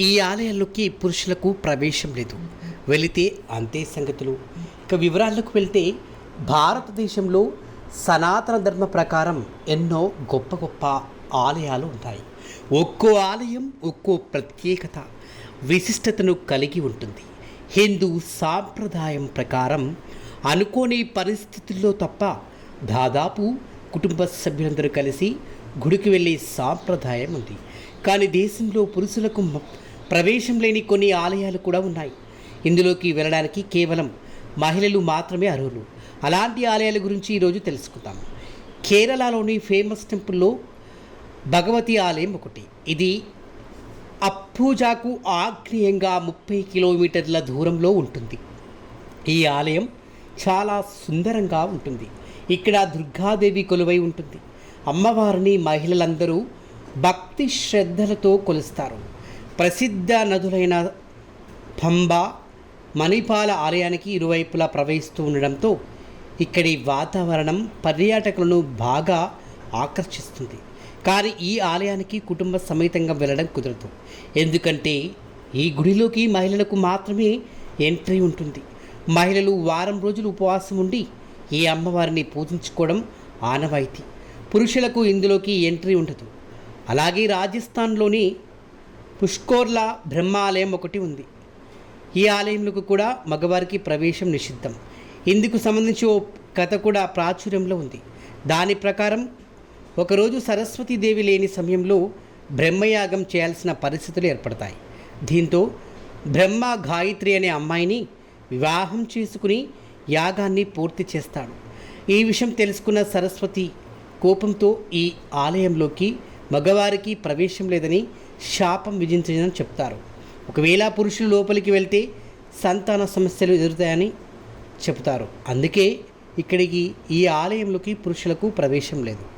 ఈ ఆలయాల్లోకి పురుషులకు ప్రవేశం లేదు. వెళితే అంతే సంగతులు. ఇక వివరాలకు వెళ్తే భారతదేశంలో సనాతన ధర్మ ప్రకారం ఎన్నో గొప్ప గొప్ప ఆలయాలు ఉంటాయి. ఒక్కో ఆలయం ఒక్కో ప్రత్యేకత విశిష్టతను కలిగి ఉంటుంది. హిందూ సాంప్రదాయం ప్రకారం అనుకోని పరిస్థితుల్లో తప్ప దాదాపు కుటుంబ సభ్యులందరూ కలిసి గుడికి వెళ్ళే సాంప్రదాయం ఉంది. కానీ దేశంలో పురుషులకు ప్రవేశం లేని కొన్ని ఆలయాలు కూడా ఉన్నాయి. ఇందులోకి వెళ్ళడానికి కేవలం మహిళలు మాత్రమే అర్హులు. అలాంటి ఆలయాల గురించి ఈరోజు తెలుసుకుందాం. కేరళలోని ఫేమస్ టెంపుల్లో భగవతి ఆలయం ఒకటి. ఇది అప్పూజాకు ఆగ్నేయంగా ముప్పై కిలోమీటర్ల దూరంలో ఉంటుంది. ఈ ఆలయం చాలా సుందరంగా ఉంటుంది. ఇక్కడ దుర్గాదేవి కొలువై ఉంటుంది. అమ్మవారిని మహిళలందరూ భక్తి శ్రద్ధలతో కొలుస్తారు. ప్రసిద్ధ నదులైన పంబ మణిపాల ఆలయానికి ఇరువైపులా ప్రవహిస్తూ ఉండడంతో ఇక్కడి వాతావరణం పర్యాటకులను బాగా ఆకర్షిస్తుంది. కానీ ఈ ఆలయానికి కుటుంబ సమేతంగా వెళ్ళడం కుదరదు. ఎందుకంటే ఈ గుడిలోకి మహిళలకు మాత్రమే ఎంట్రీ ఉంటుంది. మహిళలు వారం రోజులు ఉపవాసం ఉండి ఈ అమ్మవారిని పూజించుకోవడం ఆనవాయితీ. పురుషులకు ఇందులోకి ఎంట్రీ ఉండదు. అలాగే రాజస్థాన్లోని పుష్కోర్లా బ్రహ్మాలయం ఒకటి ఉంది. ఈ ఆలయంలోకి కూడా మగవారికి ప్రవేశం నిషిద్ధం. ఇందుకు సంబంధించి ఓ కథ కూడా ప్రాచుర్యంలో ఉంది. దాని ప్రకారం ఒకరోజు సరస్వతీదేవి లేని సమయంలో బ్రహ్మయాగం చేయాల్సిన పరిస్థితులు ఏర్పడతాయి. దీంతో బ్రహ్మ గాయత్రి అనే అమ్మాయిని వివాహం చేసుకుని యాగాన్ని పూర్తి చేస్తాడు. ఈ విషయం తెలుసుకున్న సరస్వతి కోపంతో ఈ ఆలయంలోకి మగవారికి ప్రవేశం లేదని శాపం విధించదని చెప్తారు. ఒకవేళ పురుషులు లోపలికి వెళ్తే సంతాన సమస్యలు ఎదురుతాయని చెప్తారు. అందుకే ఇక్కడికి ఈ ఆలయంలోకి పురుషులకు ప్రవేశం లేదు.